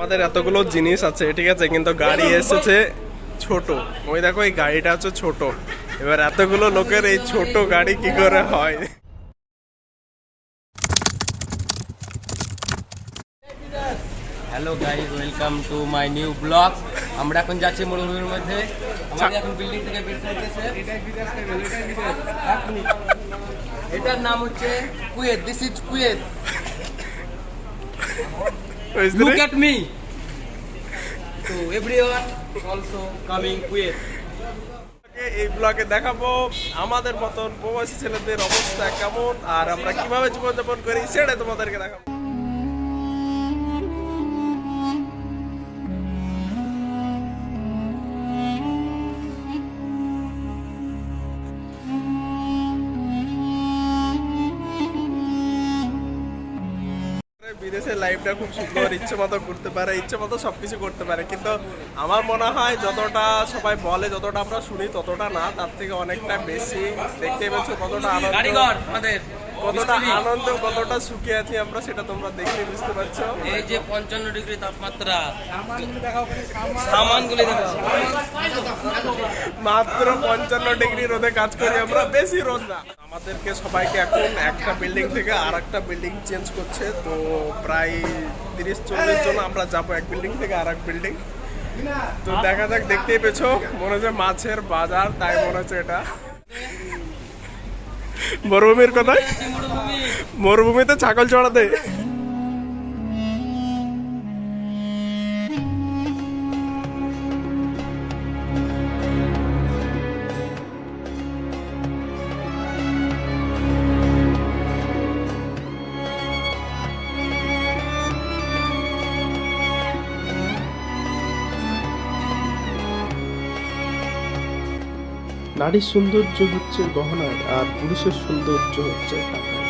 আমাদের এতগুলো জিনিস আছে ঠিক আছে কিন্তু গাড়ি এসেছে ছোট। ওই দেখো এই গাড়িটা হচ্ছে ছোট। এবার এতগুলো লোকের এই ছোট গাড়ি কি করে হয়? Hello guys welcome to my new blog আমরা এখন যাচ্ছি মরুভূমির মধ্যে। আমাদের এখন বিল্ডিং থেকে বের করতেছে এটার নাম হচ্ছে কুয়েত দিস ইজ কুয়েত। বুঝলি? at me. So everyone also coming with. এই ব্লগে দেখাবো আমাদের মতন প্রবাসী ছেলেদের অবস্থা কেমন আর আমরা কীভাবে জীবনযাপন করি সেটাই তোমাদেরকে দেখাবো বিদেশের লাইফটা খুব সুন্দর ইচ্ছে মতো করতে পারে ইচ্ছে মতো সব কিছু করতে পারে। কিন্তু আমার মনে হয় যতটা সবাই বলে যতটা আমরা শুনি ততটা না। তার থেকে অনেকটা বেশি দেখতে পাচ্ছ কতটা আনন্দ কতটা আনন্দ কতটা সুখে আছি আমরা সেটা তোমরা দেখলে বুঝতে পারছ। এই যে পঞ্চান্ন ডিগ্রি তাপমাত্রা সামানগুলি মাত্র পঞ্চান্ন ডিগ্রি রোদে কাজ করি আমরা বেশি রোদ না। আমাদেরকে সবাইকে এখন একটা বিল্ডিং থেকে আর একটা বিল্ডিং চেঞ্জ করছে। তো প্রায় তিরিশ, চল্লিশ জন আমরা যাব এক বিল্ডিং থেকে আর এক বিল্ডিং তো দেখা যাক, দেখতেই পেছো মনে হচ্ছে মাছের বাজার, তাই মনে হচ্ছে এটা। মরুভূমির কথায় মরুভূমিতে ছাগল চড়া চড়াতে। নারীর সৌন্দর্য হচ্ছে গহনায় আর পুরুষের সৌন্দর্য হচ্ছে টাকায়